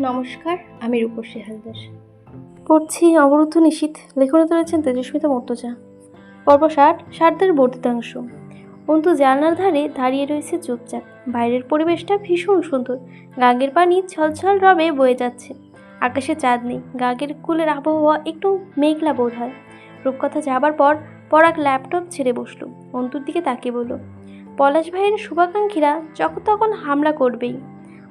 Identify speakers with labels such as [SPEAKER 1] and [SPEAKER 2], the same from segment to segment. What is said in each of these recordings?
[SPEAKER 1] নমস্কার, আমি রূপসী হালদার। পড়ছি অবরুদ্ধ নিশীত লেখনে তুলেছেন তেজস্মিতা মর্তজা। পর্ব ষাট ষাটদের বর্ধিতাংশ। অন্তু জানলার ধারে দাঁড়িয়ে রয়েছে চুপচাপ। বাইরের পরিবেশটা ভীষণ সুন্দর। গাগের পানি ছলছল রবে বয়ে যাচ্ছে। আকাশে চাঁদ নেই। গাগের কুলের আবহাওয়া একটু মেঘলা বোধ হয়। রূপকথা যাবার পর পরাগ ল্যাপটপ ছেড়ে বসল। অন্তুর দিকে তাকিয়ে বলল, পলাশ ভাইয়ের শুভাকাঙ্ক্ষীরা যখন তখন হামলা করবেই।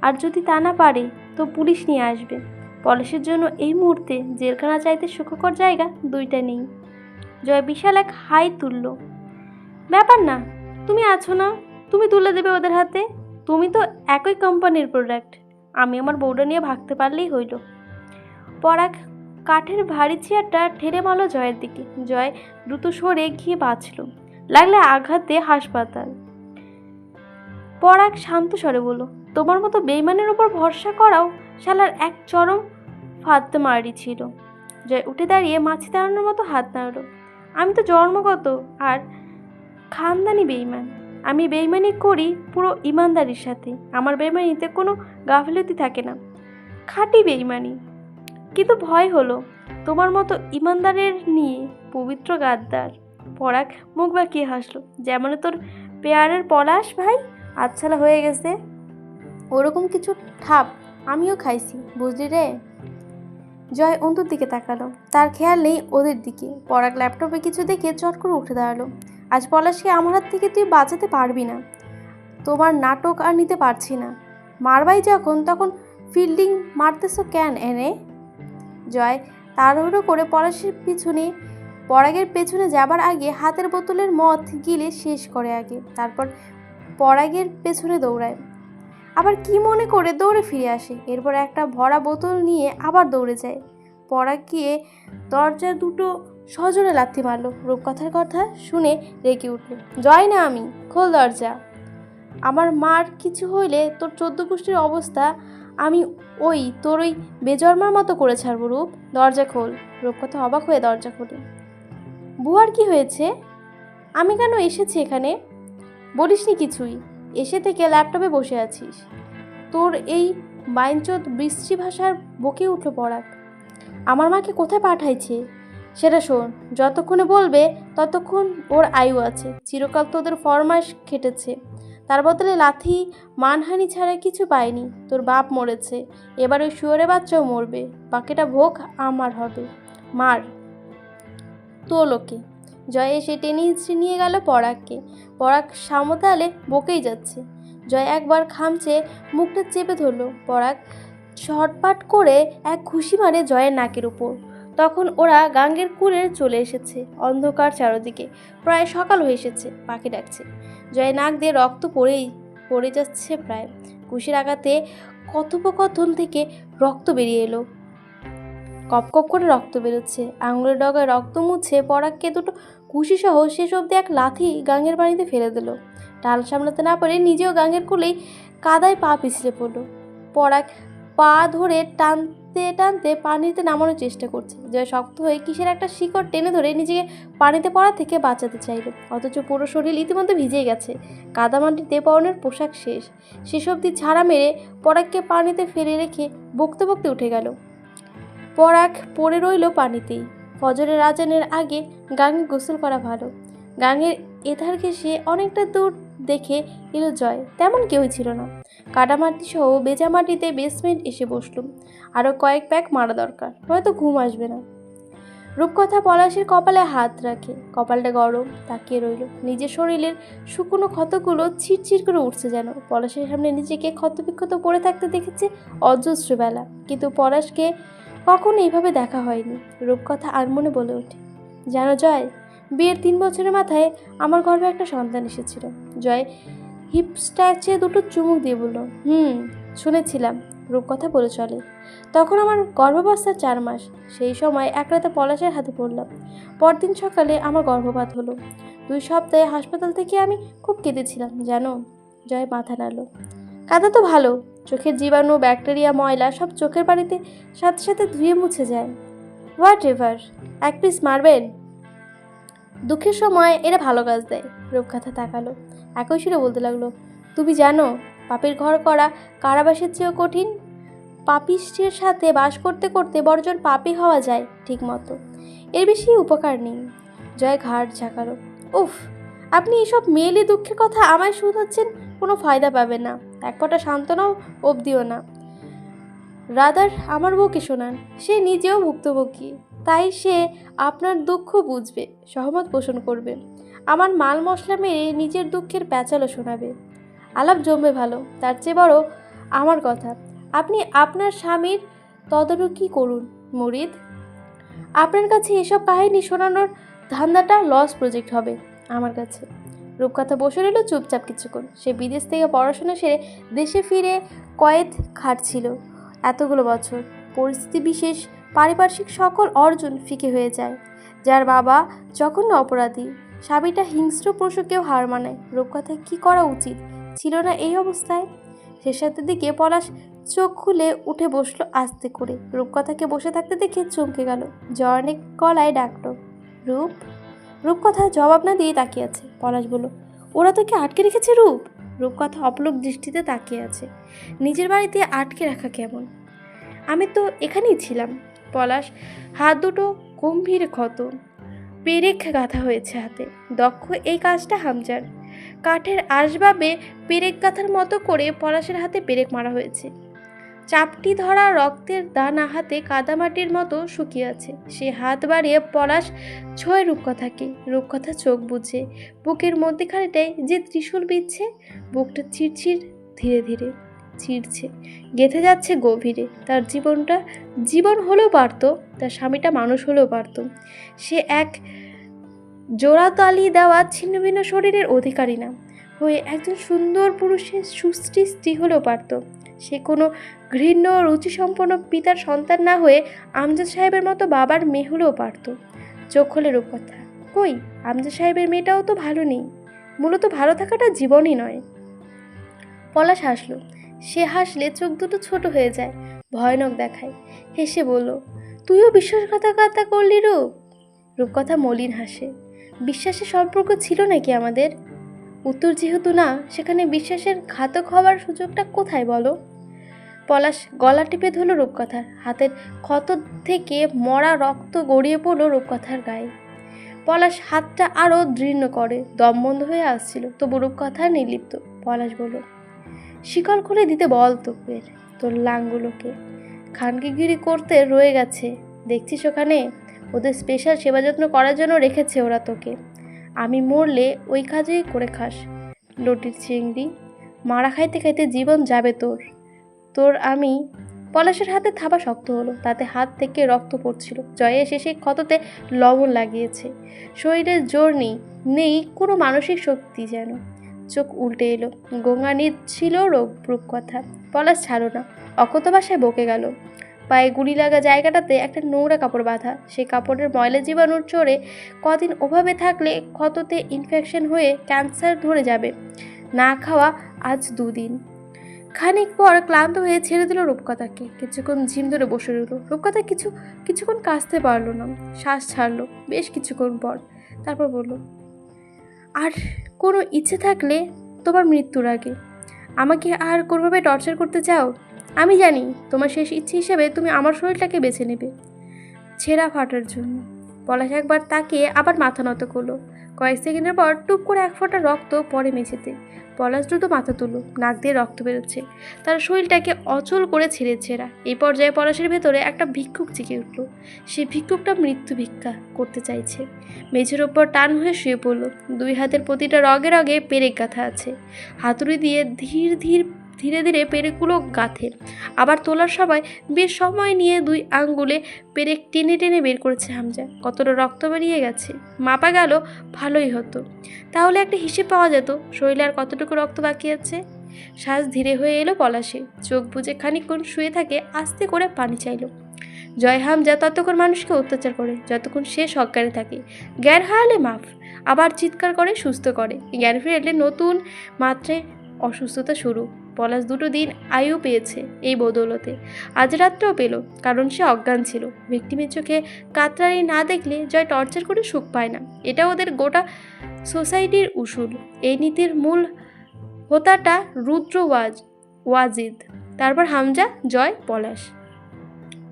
[SPEAKER 1] আর যদি তা না পারে তো পুলিশ নিয়ে আসবে। পলাশের জন্য এই মুহূর্তে জেলখানা চাইতে সুখকর জায়গা দুইটা নেই। জয় বিশাল এক হাই তুলল। ব্যাপার না, তুমি আছো না, তুমি তুলে দেবে ওদের হাতে। তুমি তো একই কোম্পানির প্রোডাক্ট আমি আমার বউটা নিয়ে ভাগতে পারলেই হইল। পরাগ কাঠের ভারী চেয়ারটা ঠেলে মারল জয়ের দিকে। জয় দ্রুত সরে গিয়ে বাঁচল। লাগলে আঘাতে হাসপাতাল। পরাগ শান্ত স্বরে বলল তোমার মতো বেইমানের উপর ভরসা করাও শালার এক চরম ফাদ্দ মারি ছিল। জয় উঠে দাঁড়িয়ে মাছি দাঁড়ানোর মতো হাত নাড়ল। আমি তো জন্মগত আর খানদানি বেইমান। আমি বেইমানি করি পুরো ইমানদারির সাথে। আমার বেইমানিতে কোনো গাফিলতি থাকে না। খাঁটি বেইমানি। কিন্তু ভয় হলো তোমার মতো ইমানদারের নিয়ে পবিত্র গাদ্দার। পরাগ মুখ বাঁকিয়ে হাসলো, যেমন তোর পেয়ারের পলাশ ভাই, আচ্ছালা হয়ে গেছে। ওরকম কিছু ঠাপ আমিও খাইছি, বুঝলি রে? জয় অন্তুর দিকে তাকালো। তার খেয়াল নেই ওদের দিকে। পরাগ ল্যাপটপে কিছু দেখে চট করে উঠে দাঁড়াল। আজ পলাশকে আমার হাত থেকে তুই বাঁচাতে পারবি না? তোমার নাটক আর নিতে পারছি না। মারবাই যখন, তখন ফিল্ডিং মারতেছো কেন এনে? জয় তাড়াহুড়ো করে পলাশের পিছনে, পরাগের পেছনে যাবার আগে হাতের বোতলের মদ গিলে শেষ করে আগে। তারপর পরাগের পেছনে দৌড়ায়। আবার কি মনে করে দৌড়ে ফিরে আসে? এরপর একটা ভরা বোতল নিয়ে আবার দৌড়ে যায়। পড়া গিয়ে দরজা দুটো সজোরে লাথি মারলো। রূপকথার কথা শুনে রেগে উঠল। জয় না আমি, খোল দরজা। আমার মার কিছু হইলে তোর চোদ্দ পুষ্টির অবস্থা আমি ওই তোর ওই বেজন্মার মতো করে ছাড়বো, রূপ। দরজা খোল। রূপকথা অবাক হয়ে দরজা খোলে। বুয়ার কি হয়েছে? আমি কেন এসেছি এখানে? বলিসনি কিছুই? এসে থেকে ল্যাপটপে বসে আছিস। তোর এই বাইনচোদ বৃষ্টি ভাষার বকে উঠল পড়াক আমার মাকে কোথায় পাঠাইছে? সেটা শোন, যতক্ষণে বলবে ততক্ষণ ওর আয়ু আছে। চিরকাল তোদের ফরমাস খেটেছে। তার বদলে লাথি মানহানি ছাড়া কিছু পায়নি তোর বাপ মরেছে। এবার ওই শুয়োরে বাচ্চাও মরবে। বাকিটা ভোগ আমার হবে। মার। তো লোকে। জয় এসে টেনে নিয়ে গেল পরাগকে। পরাগ সামতালে বকেই যাচ্ছে। জয় একবার খামচে মুখটা চেপে ধরলো। পরাগ ছটপাট করে এক খুশি মারে জয়ের নাকের উপর। তখন ওরা গাঙ্গের কুড়ে চলে এসেছে, অন্ধকার চারদিকে। প্রায় সকাল হয়ে এসেছে, পাখি ডাকছে। জয় নাক দিয়ে রক্ত পড়েই, পড়ে যাচ্ছে প্রায়। খুশির আঘাতে কথোপকথন থেকে রক্ত বেরিয়ে এলো। কপ কপ করে রক্ত বেরোচ্ছে। আঙুলের ডগায় রক্ত মুছে পরাগকে দুটো খুশি সহ শেষ অবধি এক লাথি গাঙ্গের পানিতে ফেলে দিল। টাল সামলাতে না পারে নিজেও গাঙ্গের কোলেই কাদায় পা পিছলে পড়ল। পরাগ পা ধরে টানতে টানতে পানিতে নামানোর চেষ্টা করছে জয় শক্ত হয়ে কিসের একটা শিকড় টেনে ধরে নিজেকে পানিতে পড়া থেকে বাঁচাতে চাইল। অথচ পুরো শরীর ইতিমধ্যে ভিজে গেছে। কাদামাটিতে পরনের পোশাক শেষ। শেষ অবধি ছাড়া মেরে পরাগকে পানিতে ফেলে রেখে বকতে বকতে উঠে গেল। পরাগ পড়ে রইল পানিতেই। ফজরের আজানের আগে গাঙে গোসল করা ভালো। গাঙের এধার ঘেসে অনেকটা দূর দেখে এলো জয়। তেমন কেউই ছিল না। কাটামাটি সহ বেজা মাটিতে বেসমেন্ট এসে বসলুম আরও কয়েক প্যাক মারা দরকার, হয়তো ঘুম আসবে না। রূপকথা পলাশের কপালে হাত রাখে। কপালটা গরম, তাকিয়ে রইল। নিজের শরীরের শুকনো ক্ষতগুলো ছিটছিট করে উঠছে যেন। পলাশের সামনে নিজেকে ক্ষতবিক্ষত পড়ে থাকতে দেখেছে অজস্র বেলা। কিন্তু পলাশকে কখনো এইভাবে দেখা হয়নি। রূপকথা আনমনে বলে ওঠে। জানো জয়, বিয়ের তিন বছরের মাথায় আমার গর্ভে একটা সন্তান এসেছিল। জয় হিপ স্ট্যাচে দুটো চুমুক দিয়ে বলল, হুম, শুনেছিলাম। রূপকথা বলে চলে। তখন আমার গর্ভাবস্থার চার মাস। সেই সময় এক রাতে পলাশের হাতে পড়লাম। পরদিন সকালে আমার গর্ভপাত হলো। দুই সপ্তাহে হাসপাতাল থেকে আমি খুব কেঁদেছিলাম, জানো? জয় মাথা নাড়ল। কাদা তো ভালো। চোখের জীবাণু, ব্যাকটেরিয়া, ময়লা সব চোখের পানিতে সাথে সাথে ধুয়ে মুছে যায়। What ever? এক পিস মারবেন? দুঃখের সময় এরা ভালো কাজ দেয়, রূপকথা তাকালো। একই সুরে বলতে লাগল, তুমি জানো, পাপের ঘর করা কারাবাসের চেয়েও কঠিন? পাপিষ্টের সাথে বাস করতে করতে বড়জন পাপি হওয়া যায় ঠিক মতো এর বেশি উপকার নেই। জয় ঘাট ঝাঁকালো, উফ, আপনি এসব মেয়েলি দুঃখের কথা আমায় শুধাচ্ছেন, কোনো ফায়দা পাবেন না। এক ফোঁটা সান্ত্বনাও অবধিও না। রাদার, আমার বউকে শোনান। সে নিজেও ভুক্তভোগী। তাই সে আপনার দুঃখ বুঝবে, সহমত পোষণ করবে। আমার মাল মশলা মেরে নিজের দুঃখের প্যাচালো শোনাবে। আলাপ জমবে ভালো, তার চেয়ে বড় আমার কথা। আপনি আপনার স্বামীর তদারকি করুন, মুরিদ। আপনার কাছে এসব কাহিনী শোনানোর ধান্দাটা লস প্রজেক্ট হবে, আমার কাছে। রূপকথা বসে রইল, চুপচাপ কিছুক্ষণ। সে বিদেশ থেকে পড়াশোনা সেরে দেশে ফিরে কয়েদ খাটছিল এতগুলো বছর পরিস্থিতি বিশেষ, পারিপার্শ্বিক সকল অর্জন ফিকে হয়ে যায়। যার বাবা জঘন্য অপরাধী, স্বামীটা হিংস্র পশুকেও হার মানায় রূপকথায় কী করা উচিত? ছিল না এই অবস্থায়? শেষাতের দিকে পলাশ চোখ খুলে উঠে বসল আস্তে করে। রূপকথাকে বসে থাকতে দেখে চমকে গেল। জর্নেক গলায় ডাকলো, রূপ? রূপকথা জবাব না দিয়ে তাকিয়ে আছে। পলাশ বলল, ওরা তোকে আটকে রেখেছে, রূপ? রূপকথা অপলক দৃষ্টিতে তাকিয়ে আছে। নিজের বাড়িতে আটকে রাখা কেমন? আমি তো এখানেই ছিলাম। পলাশ, হাত দুটো গম্ভীর ক্ষত। পেরেক গাঁথা হয়েছে হাতে। দক্ষ এই কাজটা হামজার। কাঠের আসবাবে পেরেক গাঁথার মতো করে পলাশের হাতে পেরেক মারা হয়েছে। চাপটি ধরা রক্তের দানা হাতে কাদামাটির মতো শুকিয়ে আছে সে হাত বাড়িয়ে পলাশ ছয় রূপকথাকে, রূপকথা চোখ বুঝে। বুকের মধ্যেখানেটায় যে ত্রিশূল বিচ্ছে বুকটা চিরচির, ধীরে ধীরে চিরছে। গেথে যাচ্ছে গভীরে। তার জীবনটা, জীবন হলেও পারতো, তার স্বামীটা মানুষ হলেও পারতো। সে এক জোড়াতালি দেওয়া ছিন্ন ভিন্ন শরীরের অধিকারী না। হয়ে একজন সুন্দর পুরুষের সুষ্টি স্ত্রী হলেও পারত। সে কোনো ঘৃণ্য রুচিসম্পন্ন পিতার সন্তান না হয়ে আমজাদ সাহেবের মতো বাবার মেয়ে হলেও পারত। চোখ খোলে রূপকথা। কই, আমজাদ সাহেবের মেয়েটাও তো ভালো নেই। মূলত ভালো থাকাটা জীবনই নয়। পলাশ হাসলো। সে হাসলে চোখ দুটো ছোট হয়ে যায়, ভয়ানক দেখায়। হেসে বলল, তুইও বিশ্বাসঘাতকতা করলি রূপ? রূপকথা মলিন হাসে। বিশ্বাসের সম্পর্ক ছিল নাকি আমাদের? উত্তর যেহেতু না, সেখানে বিশ্বাসের ঘাতক হওয়ার সুযোগটা কোথায় বলো? পলাশ গলা টিপে ধরল রূপকথার। হাতের ক্ষত থেকে মরা রক্ত গড়িয়ে পড়ল রূপকথার গায়ে। পলাশ হাতটা আরও দৃঢ় করে, দম বন্ধ হয়ে আসছিল, তবু রূপকথা নির্লিপ্ত। পলাশ বলল, শিকল খুলে দিতে বল তোকের তোর লাঙ্গুলোকে। খানকিগিরি করতে রয়ে গেছে। দেখছিস ওখানে? ওদের স্পেশাল সেবা যত্ন করার জন্য রেখেছে ওরা তোকে। আমি মরলে ওই কাজেই করে খাস। লটির চিংড়ি, মারা খাইতে খাইতে জীবন যাবে তোর। তোর আমি পলাশের হাতে থাবা শক্ত হলো, তাতে হাত থেকে রক্ত পড়ছিল। জয়ে এসে সেই ক্ষততে লবণ লাগিয়েছে। শরীরের জোর নেই নেই কোনো মানসিক শক্তি যেন। চোখ উল্টে এলো, গঙ্গানির ছিল রোগ রূপকথা পলাশ ছাড়ো না অকত বাসায় বকে গেল। পায়ে গুলি লাগা জায়গাটাতে একটা নোংরা কাপড় বাঁধা। সেই কাপড়ের ময়লা জীবাণুর চড়ে কদিন ওভাবে থাকলে ক্ষততে ইনফেকশন হয়ে ক্যান্সার ধরে যাবে। না খাওয়া আজ দুদিন। খানিক পর ক্লান্ত হয়ে ছেড়ে দিল রূপকথাকে। কিছুক্ষণ ঝিম ধরে বসে রইল। রূপকথা কিছু, কিছুক্ষণ কাঁচতে পারল না। শ্বাস ছাড়লো বেশ কিছুক্ষণ পর। তারপর বলল, আর কোনো ইচ্ছে থাকলে তোমার মৃত্যুর আগে আমাকে আর কোনোভাবে টর্চার করতে চাও? আমি জানি তোমার শেষ ইচ্ছে হিসেবে তুমি আমার শরীরটাকে বেছে নেবে। ছেঁড়া ফাটার জন্য। পলাশ একবার তাকে আবার মাথা নত করল। কয়েক সেকেন্ডের পর টুপ করে এক ফোঁটা রক্ত পরে মেঝেতে। পলাশ দ্রুত মাথা তুলল, নাক দিয়ে রক্ত বেরোচ্ছে। তার শরীরটাকে অচল করে ছেড়ে ছেঁড়া। এই পর্যায়ে পলাশের ভেতরে একটা ভিক্ষুক চিকে উঠল। সেই ভিক্ষুকটা মৃত্যু ভিক্ষা করতে চাইছে। মেঝের ওপর টান হয়ে শুয়ে পড়ল। দুই হাতের প্রতিটা রগে রগে পেরেক গাঁথা আছে। হাতুড়ি দিয়ে ধীর ধীর ধীরে ধীরে পেরেকগুলো গাঁথে। আবার তোলার সময় বেশ সময় নিয়ে দুই আঙ্গুলে পেরেক টেনে টেনে বের করেছে হামজা। কতটা রক্ত বেরিয়ে গেছে, মাপা গেল, ভালোই হতো। তাহলে একটা হিসেব পাওয়া যেত, শরীরে আর কতটুকু রক্ত বাকি আছে? শ্বাস ধীরে হয়ে এলো পলাশে, চোখ বুজে খানিকক্ষণ শুয়ে থাকে, আস্তে করে পানি চাইলো। জয় হামজা ততক্ষণ মানুষকে অত্যাচার করে, যতক্ষণ সে সজ্ঞানে থাকে। জ্ঞান হারালে মাফ, আবার চিৎকার করে, সুস্থ করে। জ্ঞান ফিরলে নতুন মাত্রায় অসুস্থতা শুরু। পলাশ দুটো দিন আয়ু পেয়েছে এই বদৌলতে। আজ রাত্রেও পেল, কারণ সে অজ্ঞান ছিল। ভিক্টিমের চোখে কাতরানি না দেখলে জয় টর্চার করে সুখ পায় না। এটা ওদের গোটা সোসাইটির উসুল। এই নীতির মূল হোতাটা রুদ্র ওয়াজ ওয়াজিদ, তারপর হামজা, জয়, পলাশ।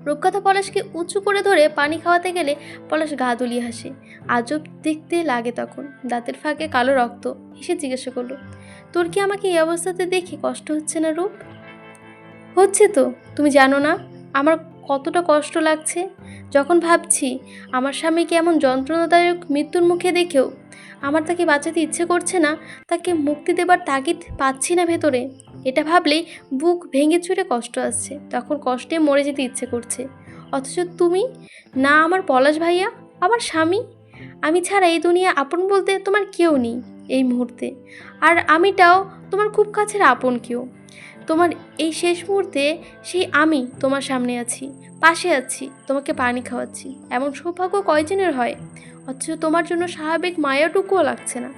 [SPEAKER 1] রূপকথা পলাশকে উঁচু করে ধরে পানি খাওয়াতে গেলে পলাশ গা দুলিয়ে হাসে। আজব দেখতে লাগে তখন। দাঁতের ফাঁকে কালো রক্ত হেসে জিজ্ঞাসা করল, তোর কি আমাকে এই অবস্থাতে দেখে কষ্ট হচ্ছে না রূপ? হচ্ছে তো। তুমি জানো না, আমার কতটা কষ্ট লাগছে। যখন ভাবছি আমার স্বামীকে এমন যন্ত্রণাদায়ক মৃত্যুর মুখে দেখেও আমার তাকে বাঁচাতে ইচ্ছে করছে না, তাকে মুক্তি দেবার তাগিদ পাচ্ছি না ভেতরে। এটা ভাবলেই বুক ভেঙে চুরে কষ্ট আসছে। তখন কষ্টে মরে যেতে ইচ্ছে করছে। অথচ তুমি? না, আমার পলাশ ভাইয়া? আমার স্বামী? আমি ছাড়া এই দুনিয়া আপন বলতে তোমার কেউ নেই এই মুহূর্তে। আর আমিটাও তোমার খুব কাছের আপন কেউ। তোমার এই শেষ মুহূর্তে সেই আমি তোমার সামনে আছি, পাশে আছি, তোমাকে পানি খাওয়াচ্ছি। এমন সৌভাগ্য কয়জনের হয়? অথচ তোমার জন্য স্বাভাবিক মায়াটুকুও লাগছে না।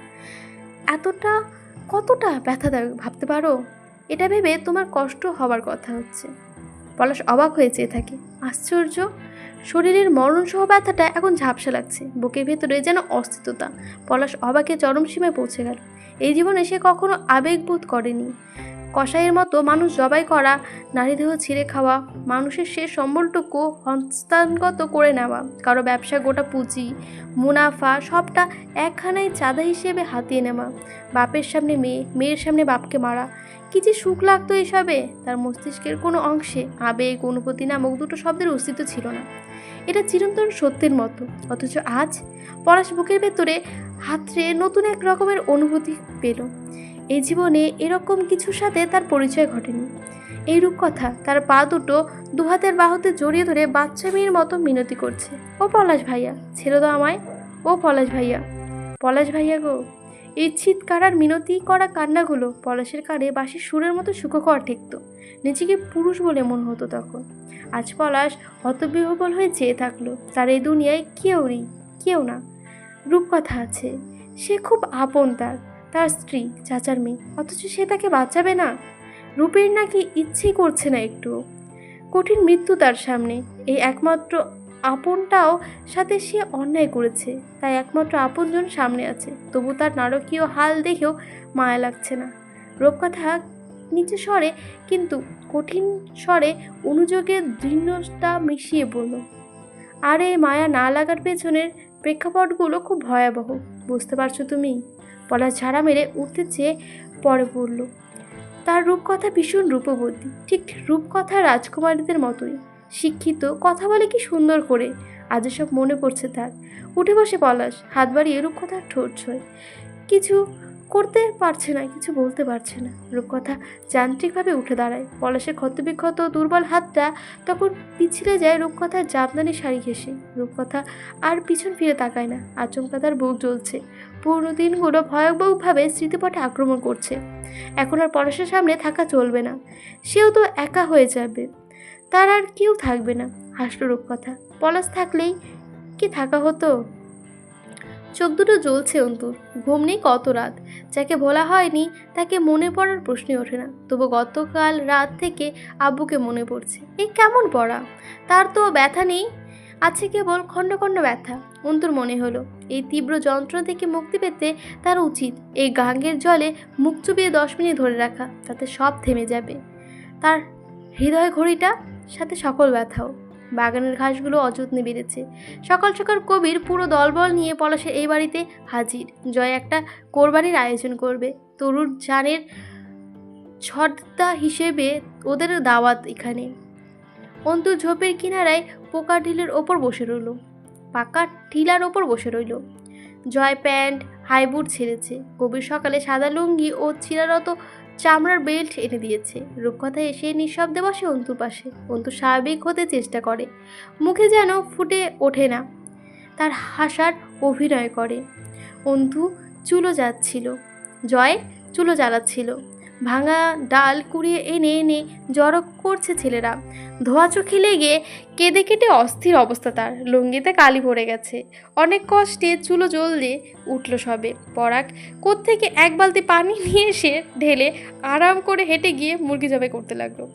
[SPEAKER 1] এতটা, কতটা ব্যথাদায়ক ভাবতে পারো? এটা ভেবে তোমার কষ্ট হবার কথা হচ্ছে। পলাশ অবাক হয়ে চেয়ে থাকে। আশ্চর্য! শরীরের মরণসহ ব্যথাটা এখন ঝাপসা লাগছে। বুকের ভেতরে যেন অস্তিত্বতা পলাশ অবাকে চরম সীমায় পৌঁছে গেল। এই জীবনে সে কখনো আবেগবোধ করেনি। কসাইয়ের মতো মানুষ জবাই করা নারীদেহ ছিঁড়ে খাওয়া, মানুষের শেষ সম্বলটুকু হস্তান্তগত করে নেওয়া, কারও ব্যবসা, গোটা পুঁজি, মুনাফা, সবটা একখানায় চাঁদা হিসেবে হাতিয়ে নেওয়া, বাপের সামনে মেয়ে, মেয়ের সামনে বাপকে মারা কি যে সুখ লাগতো এসবে? তার মস্তিষ্কের কোনো অংশে আবেগ, অনুভূতি নামক দুটো শব্দের অস্তিত্ব ছিল না। এটা চিরন্তন সত্যের মতো, অথচ আজ পলাশ বুকের ভেতরে হাতড়ে নতুন এক রকমের অনুভূতি পেল। এই জীবনে এরকম কিছুর সাথে তার পরিচয় ঘটেনি। এই রূপকথা তার পা দুটো দুহাতের বাহুতে জড়িয়ে ধরে বাচ্চা মেয়ের মতো মিনতি করছে। ও পলাশ ভাইয়া, ছেড়ে দাও আমায়। ও পলাশ ভাইয়া। পলাশ ভাইয়া গো। এই চিৎকার আর মিনতি করা কান্নাগুলো পলাশের কানে বাঁশির সুরের মতো সুখকর ঠেকত। নিজেকে পুরুষ বলে মনে হতো তখন। আজ পলাশ হতবিহবল হয়ে চেয়ে থাকল। তার এই দুনিয়ায় কেউ নেই, কেউ না। রূপকথা আছে। সে খুব আপন তার। তার স্ত্রী, চাচার মেয়ে। অথচ সে তাকে বাঁচাবে না? রূপের নাকি ইচ্ছেই করছে না একটু কঠিন মৃত্যু তার সামনে। এই একমাত্র আপনটাও সাথে সে অন্যায় করেছে। তাই একমাত্র আপনজন সামনে আছে। তবু তার নারকীয় হাল দেখেও মায়া লাগছে না। রূপকথা নিচে স্বরে কিন্তু কঠিন স্বরে অনুযোগের দৃঢ়তা মিশিয়ে বলল আর এই মায়া না লাগার পেছনের প্রেক্ষাপটগুলো খুব ভয়াবহ। বুঝতে পারছ তুমি? পলাশ ঝাড়া মেরে উঠতে চেয়ে পরে পড়ল। তার রূপকথা ভীষণ রূপবতী। ঠিক রূপকথা রাজকুমারীদের মতোই। শিক্ষিত, কথা বলে কি সুন্দর করে? আজ সব মনে পড়ছে তার। উঠে বসে পলাশ, হাত বাড়িয়ে রূপকথার ঠোঁট ছয়। কিছু করতে পারছে না, কিছু বলতে পারছে না। রূপকথা যান্ত্রিকভাবে উঠে দাঁড়ায়। পলাশের ক্ষতবিক্ষত দুর্বল হাতটা তখন পিছলে যায় রূপকথার জামদানি শাড়ি ঘেসে রূপকথা আর পিছন ফিরে তাকায় না। আচমকা তার বুক জ্বলছে। পুরনো দিনগুলো ভয়াবহভাবে স্মৃতিপটে আক্রমণ করছে। এখন আর পলাশের সামনে থাকা চলবে না। সেও তো একা হয়ে যাবে। তার আর কেউ থাকবে না হাসল কথা। পলাশ থাকলেই কি থাকা হতো? চোখ দুটো জ্বলছে অন্তুর ঘুম নেই কত রাত। যাকে ভোলা হয়নি, তাকে মনে পড়ার প্রশ্নই ওঠে না। তবু গতকাল রাত থেকে আব্বুকে মনে পড়ছে, এ কেমন পড়া? তার তো ব্যথা নেই, আছে কেবল খণ্ড খণ্ড ব্যথা। অন্তুর মনে হলো, এই তীব্র যন্ত্রণা থেকে মুক্তি পেতে তার উচিত এই গাঙ্গের জলে মুখ চুপিয়ে দশ মিনিট ধরে রাখা, তাতে সব থেমে যাবে। তার হৃদয় ঘড়িটা সাথে সকল ব্যথাও। বাগানের ঘাসগুলো অযত্নে বেড়েছে। সকাল সকাল কবির পুরো দলবল নিয়ে পলাশে এই বাড়িতে হাজির। জয় একটা কোরবানির আয়োজন করবে। তরুর জানের ছর্দা হিসেবে ওদের দাওয়াত এখানে। অন্তু ঝোপের কিনারায় পোকা ঢিলের ওপর বসে রইল। পাকা টিলার ওপর বসে রইল। জয় প্যান্ট, হাইবুট ছেড়েছে। কবির সকালে সাদা লুঙ্গি ও চিরারত চামড়ার বেল্ট এনে দিয়েছে। রূপকথা এসে নিঃশব্দে বসে অন্তুর পাশে। অন্তু স্বাভাবিক হতে চেষ্টা করে। মুখে যেন ফুটে ওঠে না। তার হাসার অভিনয় করে। অন্তু চুলো যাচ্ছিল। জয় চুলো জ্বালাচ্ছিল। ভাঙা ডাল কুড়িয়ে এনে এনে জড়ো করছে ছেলেরা। ধোয়া চোখে লেগে কেঁদে কেটে অস্থির অবস্থা তার। লুঙ্গিতে কালি পড়ে গেছে। অনেক কষ্টে চুলো জ্বললে উঠল সবে। পরাগ কোত্থেকে এক বালতি পানি নিয়ে এসে ঢেলে আরাম করে হেঁটে গিয়ে মুরগি জবাই করতে লাগল।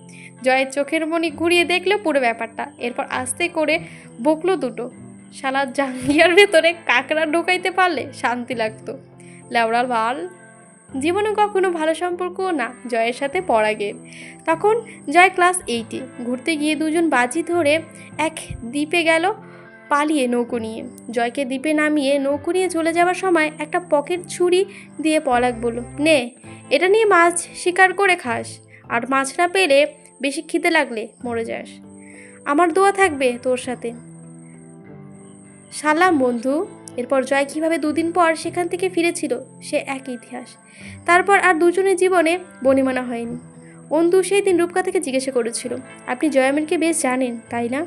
[SPEAKER 1] জয়ের চোখের মনি ঘুরিয়ে দেখল পুরো ব্যাপারটা। এরপর আস্তে করে বকলো দুটো। শালা জাঙ্গিয়ার ভেতরে কাঁকড়া ঢোকাইতে পারলে শান্তি লাগতো। লেওড়াল বাল জীবনে কখনো ভালো সম্পর্কও না, জয়ের সাথে পরাগের তখন জয় ক্লাস এইটে ঘুরতে গিয়ে দুজন বাজি ধরে এক দ্বীপে গেল পালিয়ে নৌকো নিয়ে। জয়কে দ্বীপে নামিয়ে নৌকো নিয়ে চলে যাওয়ার সময় একটা পকেট ছুরি দিয়ে পলাক বলল, নে, এটা নিয়ে মাছ শিকার করে খাস, আর মাছ না পেলে বেশি খিদে লাগলে মরে যাস। আমার দোয়া থাকবে তোর সাথে। সালাম বন্ধু। এরপর জয় কীভাবে দুদিন পর সেখান থেকে ফিরেছিল, সে এক ইতিহাস। তারপর আর দুজনের জীবনে বনিমানা হয়নি। অন্তু সেই দিন রূপকা থেকে জিজ্ঞাসা করেছিল, আপনি জয়ামিনকে বেশ জানেন, তাই না?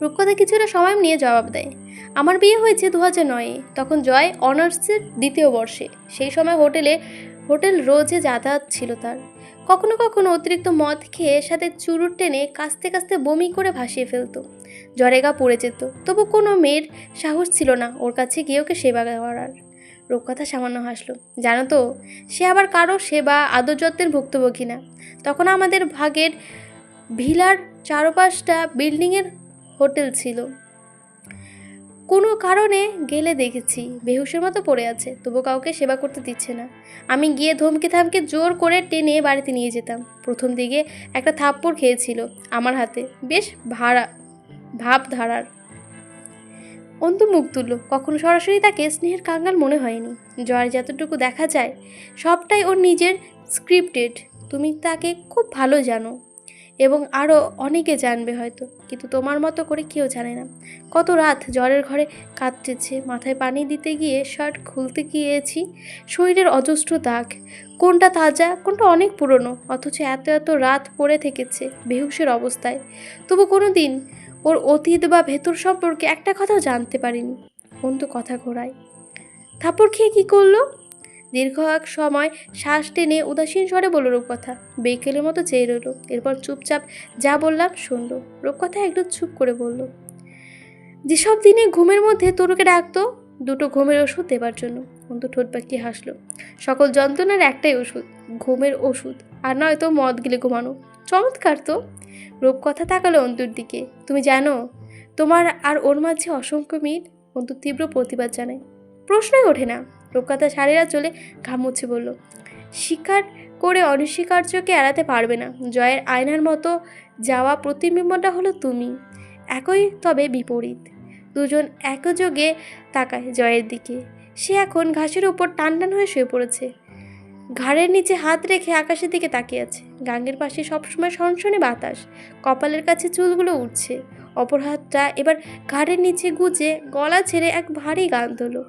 [SPEAKER 1] রূপকথা কিছুটা সময় নিয়ে জবাব দেয়, আমার বিয়ে হয়েছে দু হাজার নয়ে, তখন জয় অনার্সের দ্বিতীয় বর্ষে। সেই সময় হোটেলে, হোটেল রোজে যাতায়াত ছিল তার। কখনো কখনো অতিরিক্ত মদ খেয়ে সাথে চুরুট টেনে কাস্তে কাস্তে বমি করে ভাসিয়ে ফেলতো। জ্বরে গা পড়ে যেত। তবু কোনো মেয়ের সাহস ছিল না ওর কাছে গিয়ে ওকে সেবা করার। রূপকথা সামান্য হাসলো। জানো তো, সে আবার কারও সেবা, আদর যত্নের ভুক্তভোগী না। তখন আমাদের ভাগের ভিলার চারপাশটা বিল্ডিংয়ের হোটেল ছিল। কোনো কারণে গেলে দেখেছি, বেহুশের মতো পড়ে আছে, তবু কাউকে সেবা করতে দিচ্ছে না। আমি গিয়ে ধমকে থামকে জোর করে টেনে বাড়িতে নিয়ে যেতাম। প্রথম দিকে একটা থাপ্পড় খেয়েছিল আমার হাতে, বেশ ভাড়া ভাব ধারার অন্তু মুখ তুলল, কখনো সরাসরি তাকে স্নেহের কাঙ্গাল মনে হয়নি। জয়ের যতটুকু দেখা যায়, সবটাই ওর নিজের স্ক্রিপ্টেড। তুমি তাকে খুব ভালো জানো। এবং আরও অনেকে জানবে হয়তো, কিন্তু তোমার মতো করে কেউ জানে না। কত রাত জ্বরের ঘরে কাটতেছে মাথায় পানি দিতে গিয়ে, শার্ট খুলতে গিয়েছি, শরীরের অজস্র দাগ। কোনটা তাজা, কোনটা অনেক পুরনো, অথচ এত এত রাত পড়ে থেকেছে বেহুশের অবস্থায়। তবু কোনো দিন ওর অতীত বা ভেতর সম্পর্কে একটা কথাও জানতে পারিনি। অন্তু কথা ঘোরায় থাপড় খেয়ে কী করল? দীর্ঘ এক সময় শ্বাস টেনে উদাসীন স্বরে বলল, রূপকথা, বেকেলের মতো চেয়ে রইল। এরপর চুপচাপ যা বললাম শুনল। রূপকথা একটু চুপ করে বলল, যেসব দিনে ঘুমের মধ্যে তরুকে ডাকতো, দুটো ঘুমের ওষুধ দেবার জন্য। অন্তু ঠোঁট পাকিয়ে হাসলো, সকল যন্ত্রণার একটাই ওষুধ, ঘুমের ওষুধ, আর নয়তো মদ গিলে ঘুমানো। চমৎকার তো! রূপকথা তাকালো অন্তুর দিকে, তুমি জানো, তোমার আর ওর মাঝে অসংখ্য মিল? অন্তু তীব্র প্রতিবাদ জানায়, প্রশ্নই ওঠে না। রূপকথা শাড়িরা চলে ঘাম মুছে বলল স্বীকার করে অনস্বীকার্যকে এড়াতে পারবে না। জয়ের আয়নার মতো যাওয়া প্রতিবিম্বটা হলো তুমি। একই তবে বিপরীত। দুজন একযোগে তাকায় জয়ের দিকে। সে এখন ঘাসের উপর টান টান হয়ে শুয়ে পড়েছে। ঘাড়ের নিচে হাত রেখে আকাশের দিকে তাকিয়ে আছে। গাঙ্গের পাশে সবসময় সনসনে বাতাস। কপালের কাছে চুলগুলো উঠছে অপর হাতটা এবার ঘাড়ের নিচে গুজে গলা ছেড়ে এক ভারী গান তোলো।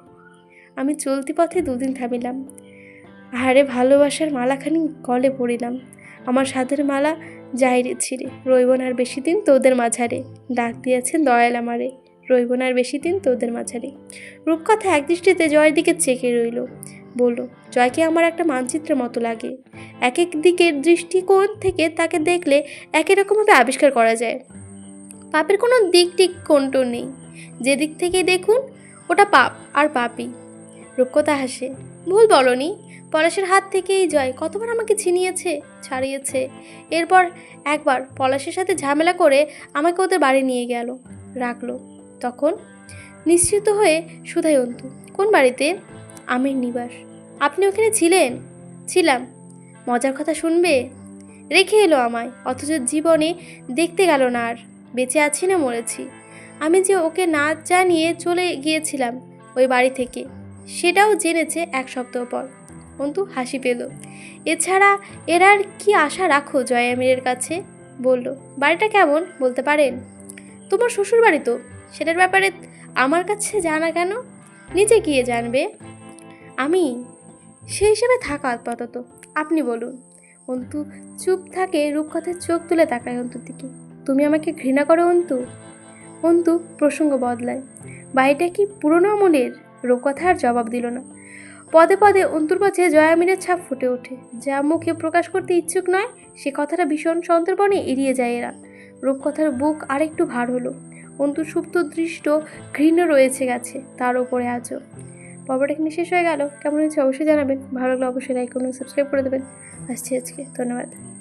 [SPEAKER 1] আমি চলতি পথে দুদিন থামিলাম। হারে ভালোবাসার মালাখানি কলে পড়িলাম। আমার সাধের মালা যাইরে ছিঁড়ে, রইব না আর বেশি দিন তোদের মাঝারে। ডাক দিয়েছেন দয়াল আমারে, রইব না আর বেশি দিন তোদের মাঝারে। রূপকথা একদৃষ্টিতে জয়ের দিকে চেকে রইল। বলল, জয়কে আমার একটা মানচিত্রের মতো লাগে। এক এক দিকের দৃষ্টিকোণ থেকে তাকে দেখলে একই রকমভাবে আবিষ্কার করা যায়। পাপের কোনো দিক টিক কোনটো নেই। যে দিক থেকেই দেখুন, ওটা পাপ আর পাপই। রূপকথা হাসে, ভুল বলনি। পলাশের হাত থেকেই জয়। কতবার আমাকে ছিনিয়েছে, ছাড়িয়েছে। এরপর একবার পলাশের সাথে ঝামেলা করে আমাকে ওদের বাড়ি নিয়ে গেল, রাখল। তখন নিশ্চিত হয়ে সুধাই অন্তু কোন বাড়িতে? আমির নিবাস। আপনি ওখানে ছিলেন? ছিলাম। মজার কথা শুনবে? রেখে এলো আমায়। অথচ জীবনে দেখতে গেল না আর। বেঁচে আছি না মরেছি। আমি যে ওকে না জানিয়ে চলে গিয়েছিলাম, ওই বাড়ি থেকে সেটাও জেনেছে এক সপ্তাহ পর। অন্তু হাসি পেল। এছাড়া এর আর কি আশা রাখো জয় আমিরের কাছে? বলল। বাড়িটা কেমন বলতে পারেন? তোমার শ্বশুর বাড়ি তো। সেটার ব্যাপারে আমার কাছে জানা কেন? নিজে গিয়ে জানবে। আমি? সেই হিসেবে থাকা আপাতত। আপনি বলুন। অন্তু চুপ থাকে রূপকথার চোখ তুলে তাকায় অন্তুর দিকে। তুমি আমাকে ঘৃণা করো, অন্তু? অন্তু প্রসঙ্গ বদলায়। বাড়িটা কি পুরনো আমলের? রূপকথা আর জবাব দিল না। পদে পদে অন্তুর মাঝে জয়ামিনের ছাপ ফুটে ওঠে। যা মুখে প্রকাশ করতে ইচ্ছুক নয়, সে কথাটা ভীষণ সন্তর্পণে এড়িয়ে যায় এরা। রূপকথার বুক আরেকটু ভার হলো। অন্তুর সুপ্ত দৃষ্ট ঘৃণ্য রয়েছে গেছে, তার ওপরে আজও। পর্বটা এখানে শেষ হয়ে গেল। কেমন হয়েছে অবশ্যই জানাবেন। ভালো লাগলে অবশ্যই লাইক করুন সাবস্ক্রাইব করে দেবেন। আসছি আজকে। ধন্যবাদ।